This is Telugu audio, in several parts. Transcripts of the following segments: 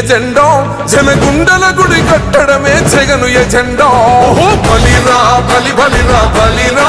మీ ఎజెండా? జనగుండల గుడి కట్టడమే జగను ఎజెండా? ఓహో బలిరా బలి బలిరా బలిరా.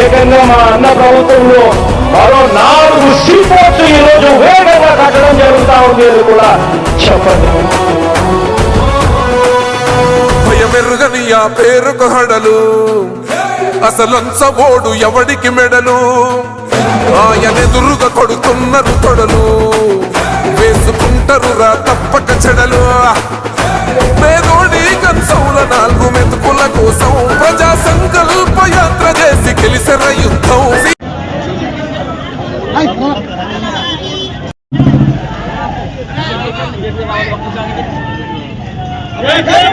ఏకంగా మా అన్న ప్రభుత్వంలో మరో నాలుగు సీపోర్ట్స్ ఈరోజు వేగంగా కట్టడం జరుగుతూ ఉంది అని కూడా చెప్పండి. భయమెరుగని ఆ పేరుకు హడలు. అసలంచబోడు ఎవడికి మెడలు? ఆయనెదురుగా కొడుతున్నారు తొడలు. వేసు రా తప్పక చెడలు పేదోడి కంచౌల నాలుగు మెతుకుల కోసం ప్రజా సంకల్ప యాత్ర చేసి గెలిసిన యుద్ధం Hey, hey!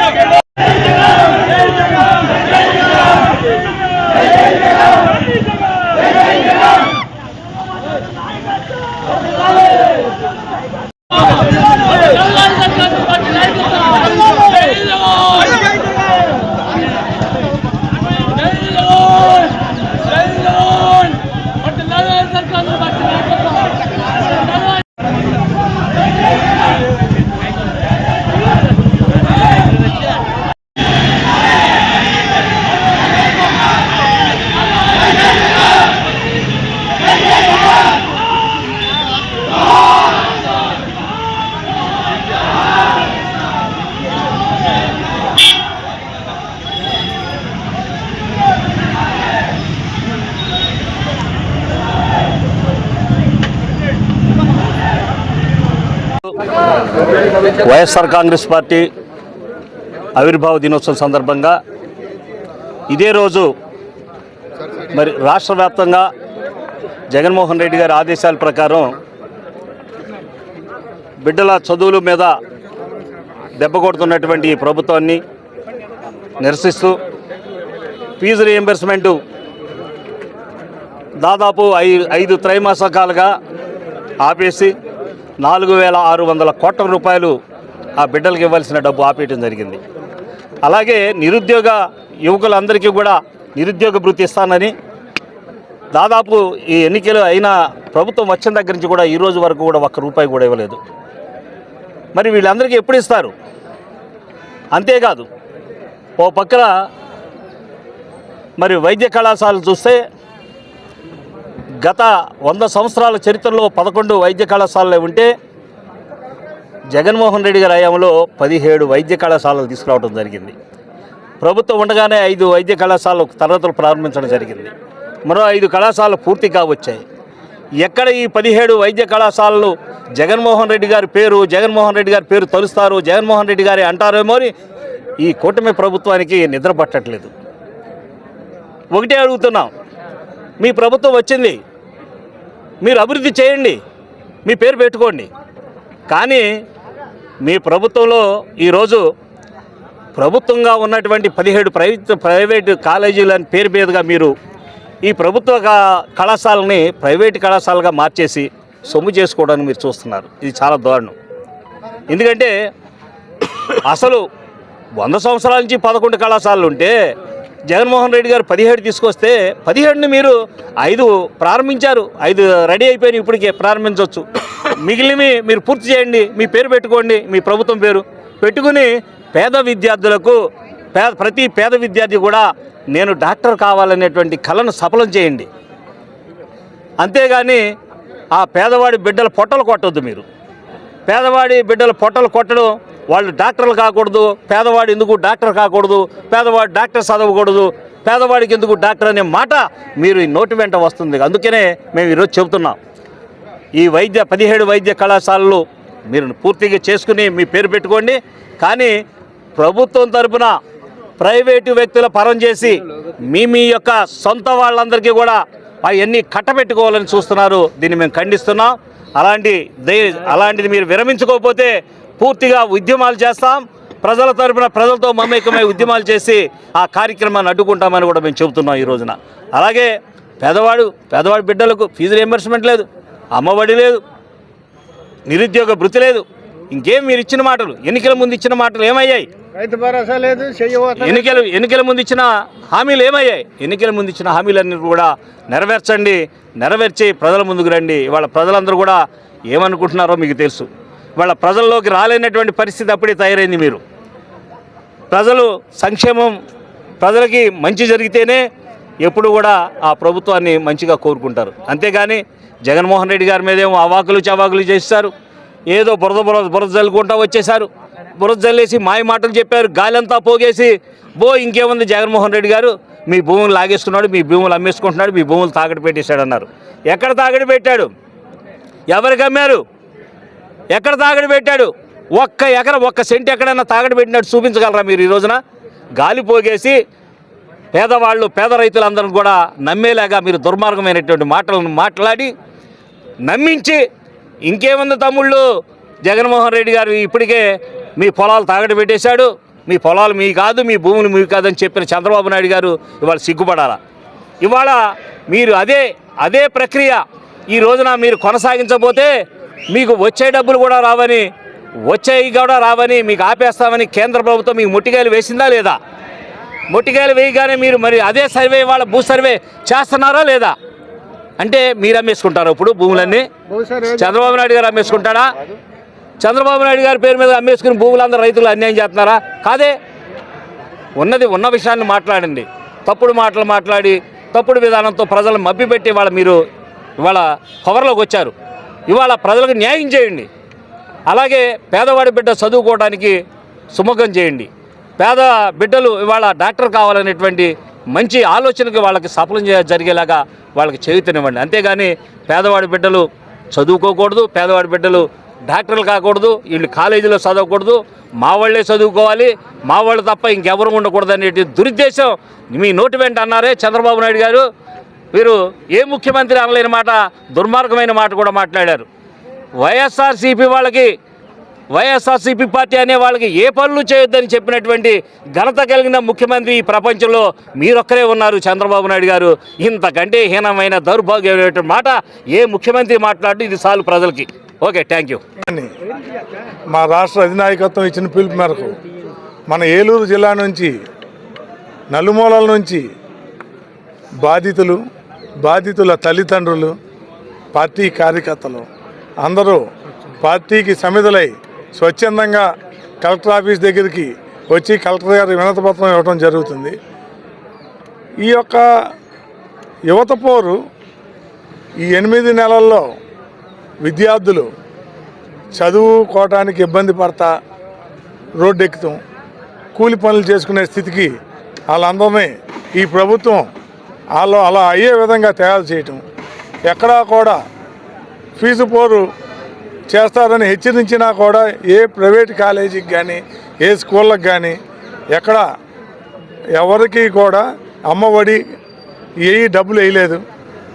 YSR Congress party ఆవిర్భావ దినోత్సవం సందర్భంగా ఇదే రోజు మరి రాష్ట్ర వ్యాప్తంగా జగన్మోహన్ రెడ్డి గారి ఆదేశాల ప్రకారం బిడ్డల చదువుల మీద దెబ్బ కొడుతున్నటువంటి ఈ ప్రభుత్వాన్ని నిరసిస్తూ ఫీజు రియంబర్స్మెంటు దాదాపు ఐ ఐదు త్రైమాసకాలుగా ఆపేసి నాలుగు వేల ఆరు వందల కోట్ల రూపాయలు ఆ బిడ్డలకు ఇవ్వాల్సిన డబ్బు ఆపేయటం జరిగింది. అలాగే నిరుద్యోగ యువకులందరికీ కూడా నిరుద్యోగ భృతి ఇస్తానని దాదాపు ఈ ఎన్నికలు అయిన ప్రభుత్వం వచ్చిన దగ్గర నుంచి కూడా ఈ రోజు వరకు కూడా ఒక్క రూపాయి కూడా ఇవ్వలేదు. మరి వీళ్ళందరికీ ఎప్పుడు ఇస్తారు? అంతేకాదు ఓ పక్కన మరి వైద్య కళాశాలలు చూస్తే గత వంద సంవత్సరాల చరిత్రలో పదకొండు వైద్య కళాశాలలు ఉంటే జగన్మోహన్ రెడ్డి గారి హయాంలో పదిహేడు వైద్య కళాశాలలు తీసుకురావడం జరిగింది. ప్రభుత్వం ఉండగానే ఐదు వైద్య కళాశాలలు తరగతులు ప్రారంభించడం జరిగింది. మరో ఐదు కళాశాలలు పూర్తి కావచ్చాయి. ఎక్కడ ఈ పదిహేడు వైద్య కళాశాలలు జగన్మోహన్ రెడ్డి గారి పేరు జగన్మోహన్ రెడ్డి గారి పేరు తలుస్తారు జగన్మోహన్ రెడ్డి గారి అంటారేమో అని ఈ కూటమి ప్రభుత్వానికి నిద్ర పట్టట్లేదు. ఒకటే అడుగుతున్నాం. మీ ప్రభుత్వం వచ్చింది. మీరు అభివృద్ధి చేయండి. మీ పేరు పెట్టుకోండి. కానీ మీ ప్రభుత్వంలో ఈరోజు ప్రభుత్వంగా ఉన్నటువంటి పదిహేడు ప్రైవేట్ ప్రైవేటు కాలేజీలని పేరు మీదుగా మీరు ఈ ప్రభుత్వ కళాశాలని ప్రైవేట్ కళాశాలగా మార్చేసి సొమ్ము చేసుకోవడానికి మీరు చూస్తున్నారు. ఇది చాలా దారుణం. ఎందుకంటే అసలు వంద సంవత్సరాల నుంచి పదకొండు కళాశాలలు ఉంటే జగన్మోహన్ రెడ్డి గారు పదిహేడు తీసుకొస్తే పదిహేడుని మీరు ఐదు ప్రారంభించారు. ఐదు రెడీ అయిపోయినాయి ఇప్పటికే ప్రారంభించవచ్చు. మిగిలినవి మీరు పూర్తి చేయండి మీ పేరు పెట్టుకోండి మీ ప్రభుత్వం పేరు పెట్టుకుని పేద విద్యార్థులకు పేద ప్రతి పేద విద్యార్థి కూడా నేను డాక్టర్ కావాలనేటువంటి కళను సఫలం చేయండి. అంతేగాని ఆ పేదవాడి బిడ్డల పొట్టలు కొట్టొద్దు మీరు. పేదవాడి బిడ్డల పొట్టలు కొట్టడం వాళ్ళు డాక్టర్లు కాకూడదు పేదవాడు ఎందుకు డాక్టర్ కాకూడదు పేదవాడు డాక్టర్ చదవకూడదు పేదవాడికి ఎందుకు డాక్టర్ అనే మాట మీరు ఈ నోటి వెంట వస్తుంది. అందుకనే మేము ఈరోజు చెబుతున్నాం. ఈ వైద్య పదిహేడు వైద్య కళాశాలలు మీరు పూర్తిగా చేసుకుని మీ పేరు పెట్టుకోండి. కానీ ప్రభుత్వం తరపున ప్రైవేటు వ్యక్తుల పరం చేసి మీ మీ యొక్క సొంత వాళ్ళందరికీ కూడా అవన్నీ కట్టబెట్టుకోవాలని చూస్తున్నారు. దీన్ని మేము ఖండిస్తున్నాం. అలాంటి దయ అలాంటిది మీరు విరమించుకోకపోతే పూర్తిగా ఉద్యమాలు చేస్తాం. ప్రజల తరపున ప్రజలతో మమేకమై ఉద్యమాలు చేసి ఆ కార్యక్రమాన్ని అడ్డుకుంటామని కూడా మేము చెబుతున్నాం ఈ రోజున. అలాగే పేదవాడు పేదవాడి బిడ్డలకు ఫీజు రియంబర్స్మెంట్ లేదు అమ్మఒడి లేదు నిరుద్యోగ భృతి లేదు. ఇంకేం మీరు ఇచ్చిన మాటలు? ఎన్నికల ముందు ఇచ్చిన మాటలు ఏమయ్యాయి? రైతు భరోసా లేదు ఎన్నికలు ఎన్నికల ముందు ఇచ్చిన హామీలు ఏమయ్యాయి? ఎన్నికల ముందు ఇచ్చిన హామీలన్నీ కూడా నెరవేర్చండి నెరవేర్చి ప్రజల ముందుకు రండి. ఇవాళ ప్రజలందరూ కూడా ఏమనుకుంటున్నారో మీకు తెలుసు. వాళ్ళ ప్రజల్లోకి రాలేనటువంటి పరిస్థితి అప్పుడే తయారైంది మీరు. ప్రజలు సంక్షేమం ప్రజలకి మంచి జరిగితేనే ఎప్పుడు కూడా ఆ ప్రభుత్వాన్ని మంచిగా కోరుకుంటారు. అంతేగాని జగన్మోహన్ రెడ్డి గారి మీదేమో అవాకులు చవాకులు చేస్తారు. ఏదో బురద బురద బురద జల్లుకుంటా వచ్చేసారు బురద జల్లేసి మాయ మాటలు చెప్పారు. గాలంతా పోగేసి బో ఇంకేముంది జగన్మోహన్ రెడ్డి గారు? మీ భూములు లాగేసుకున్నాడు మీ భూములు అమ్మేసుకుంటున్నాడు మీ భూములు తాగడి పెట్టేశాడు అన్నారు ఎక్కడ తాగడి పెట్టాడు? ఎవరికి అమ్మారు? ఎక్కడ తాగడి పెట్టాడు? ఒక్క ఎకర ఒక్క సెంట్ ఎక్కడైనా తాగడి పెట్టినట్టు చూపించగలరా మీరు ఈ రోజున? గాలి పోగేసి పేదవాళ్ళు పేద రైతులందరూ కూడా నమ్మేలాగా మీరు దుర్మార్గమైనటువంటి మాటలను మాట్లాడి నమ్మించి ఇంకేముంది తమ్ముళ్ళు? జగన్మోహన్ రెడ్డి గారు ఇప్పటికే మీ పొలాలు తాగడి పెట్టేశాడు. మీ పొలాలు మీ కాదు మీ భూములు మీ కాదని చెప్పిన చంద్రబాబు నాయుడు గారు ఇవాళ సిగ్గుపడాలా. ఇవాళ మీరు అదే అదే ప్రక్రియ ఈ రోజున మీరు కొనసాగించబోతే మీకు వచ్చే డబ్బులు కూడా రావని వచ్చేవి కూడా రావని మీకు ఆపేస్తామని కేంద్ర ప్రభుత్వం మీకు ముట్టికాయలు వేసిందా లేదా? ముట్టికాయలు వేయగానే మీరు మరి అదే సర్వే వాళ్ళ భూ సర్వే చేస్తున్నారా లేదా? అంటే మీరు అమ్మేసుకుంటారు ఇప్పుడు భూములన్నీ? చంద్రబాబు నాయుడు గారు అమ్మేసుకుంటాడా? చంద్రబాబు నాయుడు గారి పేరు మీద అమ్మేసుకుని భూములందరూ రైతులు అన్యాయం చేస్తున్నారా? కాదే. ఉన్నది ఉన్న విషయాన్ని మాట్లాడండి. తప్పుడు మాటలు మాట్లాడి తప్పుడు విధానంతో ప్రజలను మబ్బిపెట్టి వాళ్ళ మీరు ఇవాళ పవర్లోకి వచ్చారు. ఇవాళ ప్రజలకు న్యాయం చేయండి. అలాగే పేదవాడి బిడ్డ చదువుకోవడానికి సుముఖం చేయండి. పేద బిడ్డలు ఇవాళ డాక్టర్ కావాలనేటువంటి మంచి ఆలోచనకి వాళ్ళకి సఫలం జరిగేలాగా వాళ్ళకి చేయుతనివ్వండి. అంతేగాని పేదవాడి బిడ్డలు చదువుకోకూడదు పేదవాడి బిడ్డలు డాక్టర్లు కాకూడదు వీళ్ళు కాలేజీలో చదవకూడదు మా వాళ్ళే చదువుకోవాలి మా వాళ్ళు తప్ప ఇంకెవరు ఉండకూడదు అనేటి దురుద్దేశం మీ నోటి వెంట అన్నారే చంద్రబాబు నాయుడు గారు. వీరు ఏ ముఖ్యమంత్రి అనలేని మాట దుర్మార్గమైన మాట కూడా మాట్లాడారు. వైఎస్ఆర్సీపీ వాళ్ళకి వైఎస్ఆర్సీపీ పార్టీ అనే వాళ్ళకి ఏ పనులు చేయొద్దని చెప్పినటువంటి ఘనత కలిగిన ముఖ్యమంత్రి ఈ ప్రపంచంలో మీరొక్కరే ఉన్నారు చంద్రబాబు నాయుడు గారు. ఇంతకంటే హీనమైన దౌర్భాగ్యమైనటువంటి మాట ఏ ముఖ్యమంత్రి మాట్లాడి ఇది చాలు ప్రజలకి. Okay thank you. మా రాష్ట్ర అధినాయకత్వం ఇచ్చిన పిలుపు మేరకు మన ఏలూరు జిల్లా నుంచి నలుమూలల నుంచి బాధితులు బాధితుల తల్లిదండ్రులు పార్టీ కార్యకర్తలు అందరూ పార్టీకి సమిధులై స్వచ్ఛందంగా కలెక్టర్ ఆఫీస్ దగ్గరికి వచ్చి కలెక్టర్ గారి వినతపత్రం ఇవ్వడం జరుగుతుంది. ఈ యొక్క యువత పోరు ఈ ఎనిమిది నెలల్లో విద్యార్థులు చదువుకోవటానికి ఇబ్బంది పడతా రోడ్డు ఎక్కుతాం కూలి పనులు చేసుకునే స్థితికి వాళ్ళందరినీ ఈ ప్రభుత్వం వాళ్ళు అలా అయ్యే విధంగా తయారు చేయటం. ఎక్కడా కూడా ఫీజు పోరు చేస్తారని హెచ్చరించినా కూడా ఏ ప్రైవేట్ కాలేజీకి కానీ ఏ స్కూళ్ళకి కానీ ఎక్కడ ఎవరికి కూడా అమ్మఒడి ఏ డబ్బులు వేయలేదు.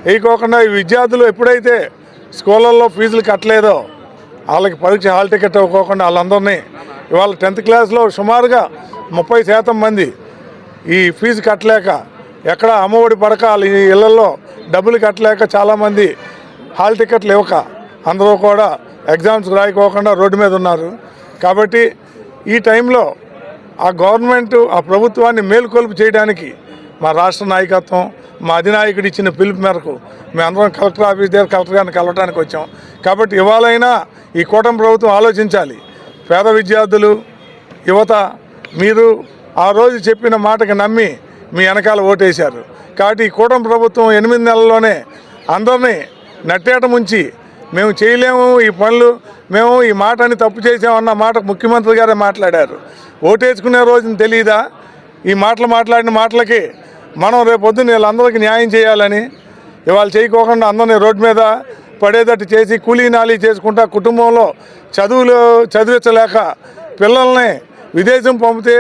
వేయకోకుండా ఈ విద్యార్థులు ఎప్పుడైతే స్కూళ్ళల్లో ఫీజులు కట్టలేదో వాళ్ళకి పరీక్ష హాల్ టికెట్ ఇవ్వకోకుండా వాళ్ళందరినీ ఇవాళ టెన్త్ క్లాస్లో సుమారుగా ముప్పై శాతం మంది ఈ ఫీజు కట్టలేక ఎక్కడ అమ్మఒడి పడక ఈ ఇళ్ళలో డబ్బులు కట్టలేక చాలామంది హాల్ టికెట్లు ఇవ్వక అందరూ కూడా ఎగ్జామ్స్ రాయకోకుండా రోడ్డు మీద ఉన్నారు. కాబట్టి ఈ టైంలో ఆ గవర్నమెంట్ ఆ ప్రభుత్వాన్ని మేలుకొల్పు చేయడానికి మా రాష్ట్ర నాయకత్వం మా అధినాయకుడు ఇచ్చిన పిలుపు మేరకు మేమందరం కలెక్టర్ ఆఫీస్ దగ్గర కలెక్టర్ గారిని కలవడానికి వచ్చాం. కాబట్టి ఇవాళైనా ఈ కూటమి ప్రభుత్వం ఆలోచించాలి. పేద విద్యార్థులు యువత మీరు ఆ రోజు చెప్పిన మాటకి నమ్మి మీ వెనకాల ఓటేశారు. కాబట్టి ఈ కూటమి ప్రభుత్వం ఎనిమిది నెలల్లోనే అందరినీ నట్టేట ముంచి మేము చేయలేము ఈ పనులు మేము ఈ మాటని తప్పు చేసామన్న మాట ముఖ్యమంత్రి గారే మాట్లాడారు. ఓటేసుకునే రోజున తెలియదా ఈ మాటలు మాట్లాడిన మాటలకి మనం రేపొద్దున వీళ్ళందరికీ న్యాయం చేయాలని ఇవాళ చేయకోకుండా అందరినీ రోడ్డు మీద పడేటట్టు చేసి కూలీ నాలీ చేసుకుంటా కుటుంబంలో చదువులు చదివించలేక పిల్లల్ని విదేశం పంపితే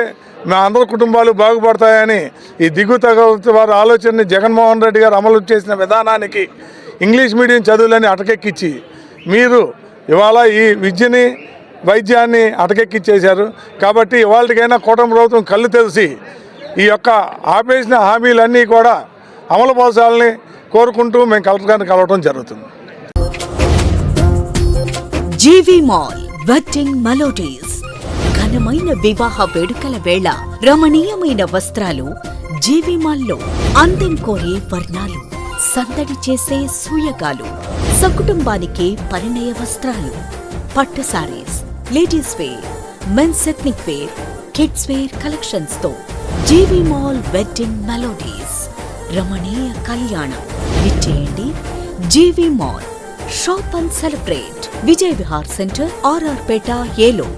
మా అందరి కుటుంబాలు బాగుపడతాయని ఈ దిగు తగ్గ వారి ఆలోచనని జగన్మోహన్ రెడ్డి గారు అమలు చేసిన విధానానికి ఇంగ్లీష్ మీడియం చదువులని అటకెక్కించి మీరు ఇవాళ ఈ విద్యని వైద్యాన్ని అటకెక్కిచ్చేశారు. కాబట్టి ఇవాళకైనా కూటమి ప్రభుత్వం కళ్ళు తెలిసి ఈ యొక్క ఆపేసిన హామీలన్నీ కూడా అమలు పరచాలని కోరుకుంటూ మేము కలెక్టర్ గారిని కలవడం జరుగుతుంది. జీవి మాల్ వెడ్డింగ్ మలోడీస్ ఘనమైన వివాహ వేడుకల వేళ రమణీయమైన వస్త్రాలు జీవి మాల్లో అందం కోరే వర్ణాలు సందడి చేసే సూయగాలు సకుటుంబానికి పరిణయ వస్త్రాలు పట్టు saris ladies wear men's ethnic wear kids wear కలెక్షన్స్తో GV mall wedding melodies రమణీయ కళ్యాణం. విచ్చేయండి GV mall. Shop and celebrate Vijay Vihar centre RR Peta ఏలో